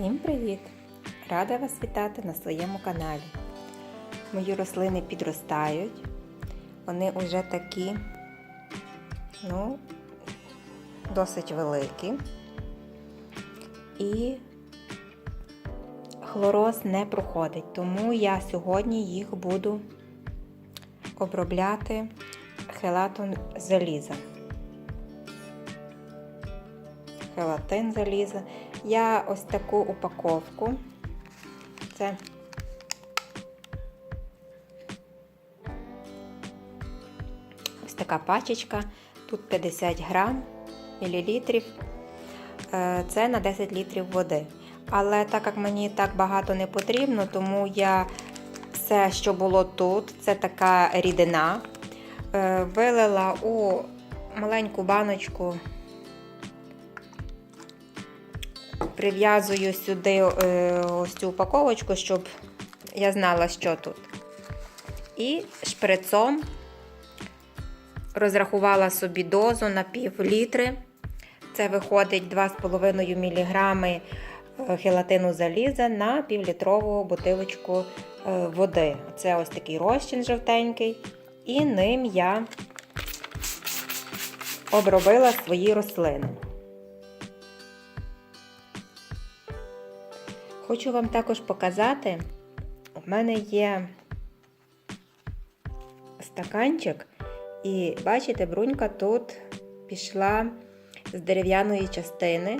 Всім привіт! Рада вас вітати на своєму каналі. Мої рослини підростають. Вони вже такі, ну, досить великі. І хлороз не проходить, тому я сьогодні їх буду обробляти хелатом заліза. Хелатин заліза. Я ось таку упаковку. Це ось така пачечка. Тут 50 грам мілілітрів. Е, Це на 10 літрів води. Але так як мені так багато не потрібно, тому я все, що було тут, це така рідина, е, вилила у маленьку баночку прив'язую сюди е, ось цю упаковочку, щоб я знала, що тут. І шприцом розрахувала собі дозу на пів літри. Це виходить 2,5 мг хелатину заліза на півлітрову бутилочку е, води. Це ось такий розчин жовтенький. І ним я обробила свої рослини. Хочу вам також показати, у мене є стаканчик, і бачите, брунька тут пішла з дерев'яної частини.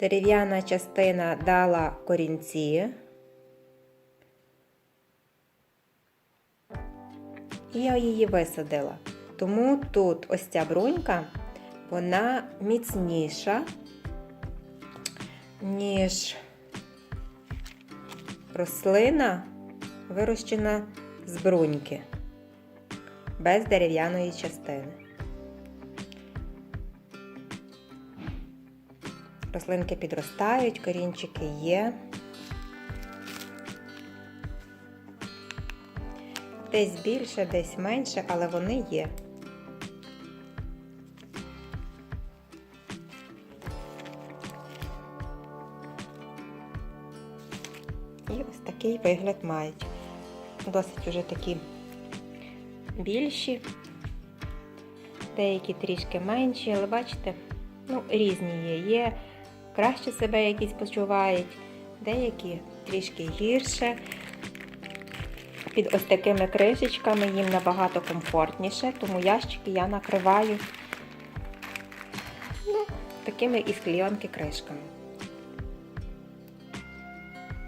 Дерев'яна частина дала корінці. І я її висадила. Тому тут ось ця брунька, вона міцніша, ніж рослина вирощена з бруньки, без дерев'яної частини. Рослинки підростають, корінчики є. Десь більше, десь менше, але вони є. І ось такий вигляд мають. Досить вже такі більші, деякі трішки менші, але бачите, ну, різні є. Є краще себе якісь почувають, деякі трішки гірше. Під ось такими кришечками їм набагато комфортніше, тому ящики я накриваю ну, такими із клійонки кришками.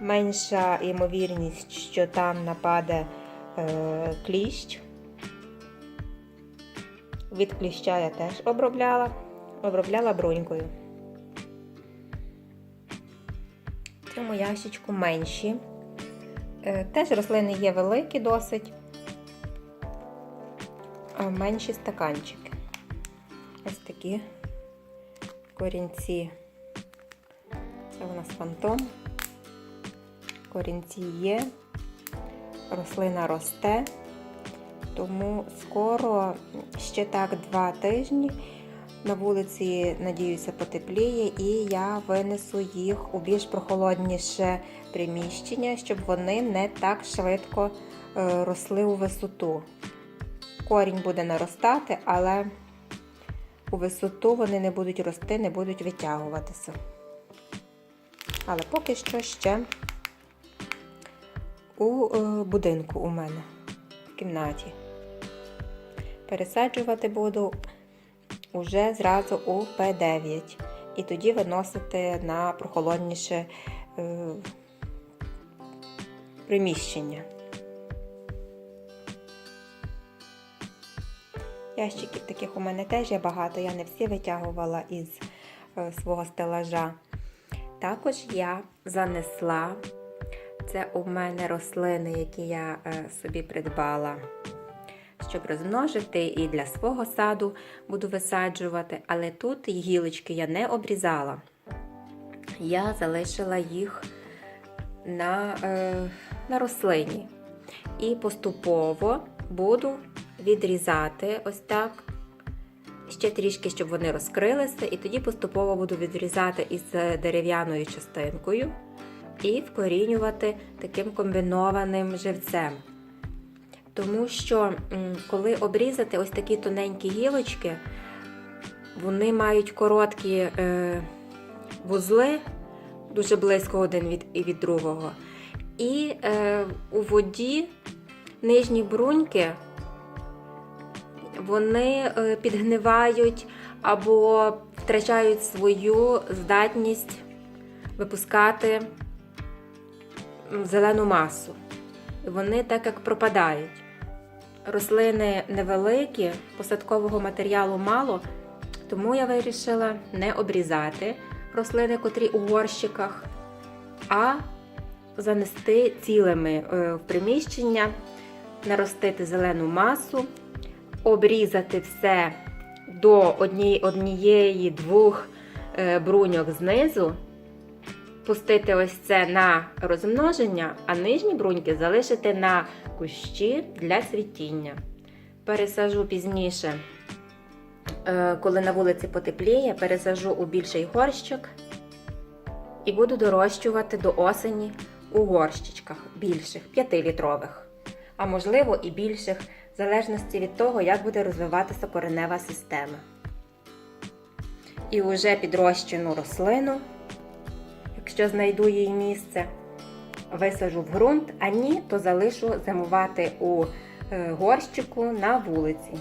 Менша ймовірність, що там нападе е, кліщ. Від кліща я теж обробляла, обробляла брунькою. В цьому ящичку менші. Е, теж рослини є великі досить, а менші стаканчики. Ось такі корінці. Це у нас фантом. Корінці є, рослина росте, тому скоро, ще так два тижні, на вулиці, надіюся, потепліє, і я винесу їх у більш прохолодніше приміщення, щоб вони не так швидко е, росли у висоту. Корінь буде наростати, але у висоту вони не будуть рости, не будуть витягуватися. Але поки що ще у е, будинку у мене в кімнаті. Пересаджувати буду уже зразу у П9 і тоді виносити на прохолодніше е, приміщення. Ящиків таких у мене теж є багато, я не всі витягувала із е, свого стелажа. Також я занесла це у мене рослини, які я е, собі придбала, щоб розмножити і для свого саду буду висаджувати, але тут гілочки я не обрізала. Я залишила їх на, е, на рослині. І поступово буду відрізати ось так. Ще трішки, щоб вони розкрилися, і тоді поступово буду відрізати із дерев'яною частинкою і вкорінювати таким комбінованим живцем. Тому що, коли обрізати ось такі тоненькі гілочки, вони мають короткі е, вузли, дуже близько один від, від другого. І е, у воді нижні бруньки вони е, підгнивають або втрачають свою здатність випускати зелену масу. Вони так як пропадають. Рослини невеликі, посадкового матеріалу мало, тому я вирішила не обрізати рослини, котрі у горщиках, а занести цілими е, в приміщення, наростити зелену масу, обрізати все до однієї, однієї двох е, бруньок знизу, пустити ось це на розмноження, а нижні бруньки залишити на кущі для цвітіння. Пересажу пізніше, е, коли на вулиці потепліє, пересажу у більший горщик і буду дорощувати до осені у горщичках більших, 5-літрових, а можливо і більших, в залежності від того, як буде розвиватися коренева система. І вже підрощену рослину, якщо знайду їй місце, висажу в ґрунт, а ні, то залишу зимувати у е, горщику на вулиці.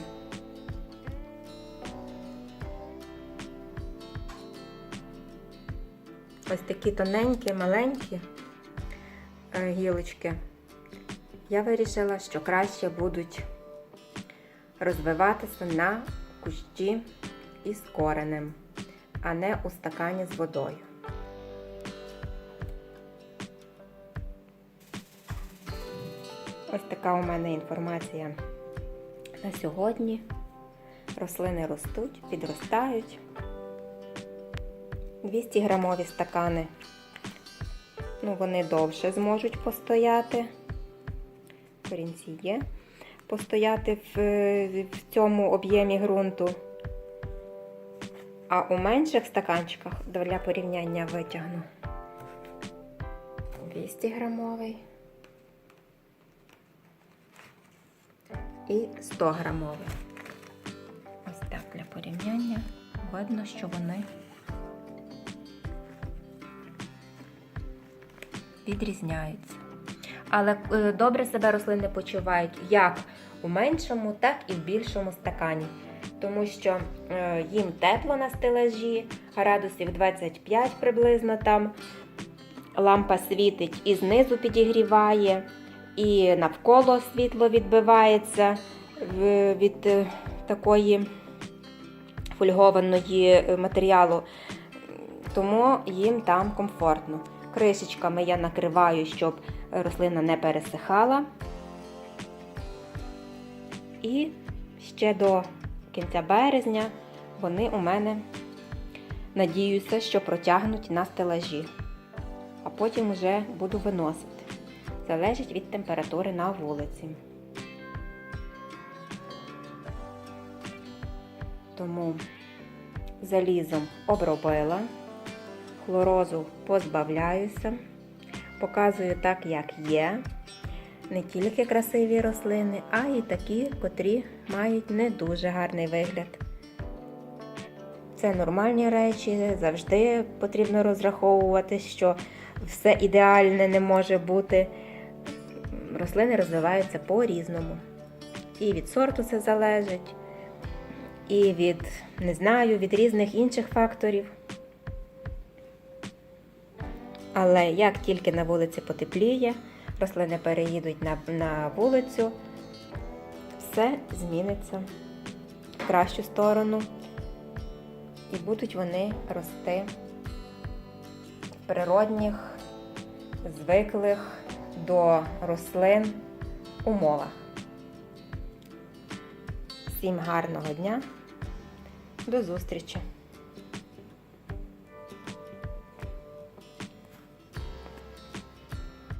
Ось такі тоненькі, маленькі е, гілочки. Я вирішила, що краще будуть розвиватися на кущі із коренем, а не у стакані з водою. Ось така у мене інформація на сьогодні. Рослини ростуть, підростають. 200 грамові стакани. Ну, вони довше зможуть постояти. Корінці є. Постояти в, в цьому об'ємі ґрунту. А у менших стаканчиках для порівняння витягну 200 грамовий і 100 грамовий. Ось так для порівняння видно, що вони відрізняються. Але е, добре себе рослини почувають як у меншому, так і в більшому стакані. Тому що е, їм тепло на стелажі, градусів 25 приблизно там. Лампа світить і знизу підігріває, і навколо світло відбивається від е, такої фольгованої е, матеріалу, тому їм там комфортно. Кришечками я накриваю, щоб рослина не пересихала. І ще до кінця березня вони у мене, надіюся, що протягнуть на стелажі, а потім вже буду виносити. Залежить від температури на вулиці. Тому залізом обробила, хлорозу позбавляюся, показую так, як є. Не тільки красиві рослини, а й такі, котрі мають не дуже гарний вигляд. Це нормальні речі, завжди потрібно розраховувати, що все ідеальне не може бути. Рослини розвиваються по-різному. І від сорту це залежить, і від, не знаю, від різних інших факторів. Але як тільки на вулиці потепліє, рослини переїдуть на, на вулицю, все зміниться в кращу сторону. І будуть вони рости в природних, звиклих до рослин умовах. Всім гарного дня, до зустрічі!